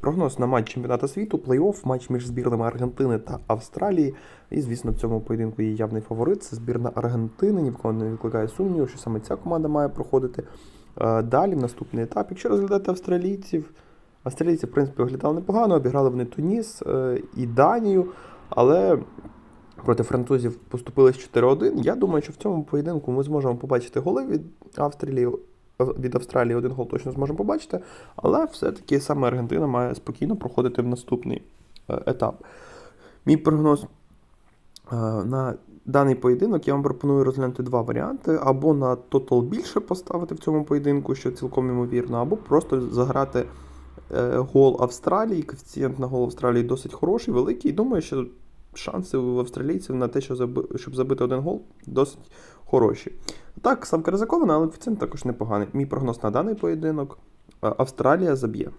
Прогноз на матч чемпіонату світу, плей-офф, матч між збірними Аргентини та Австралії. І, звісно, в цьому поєдинку є явний фаворит. Це збірна Аргентини. Ні в кого не викликає сумніву, що саме ця команда має проходити. Е, Далі, в наступний етап, якщо розглядати австралійців, австралійці, в принципі, виглядали непогано, обіграли вони Туніс е, і Данію, але проти французів поступили 4-1. Я думаю, що в цьому поєдинку ми зможемо побачити голи від Австралії. Від Австралії один гол точно зможемо побачити, але все-таки саме Аргентина має спокійно проходити в наступний е, етап. Мій прогноз е, на даний поєдинок я вам пропоную розглянути два варіанти: або на тотал більше поставити в цьому поєдинку, що цілком ймовірно, або просто заграти е, гол Австралії. Коефіцієнт на гол Австралії досить хороший, великий. Думаю, що шанси у австралійців на те, щоб забити один гол, досить хороші. Так, ставка ризикована, але коефіцієнт також непоганий. Мій прогноз на даний поєдинок. е, Австралія заб'є.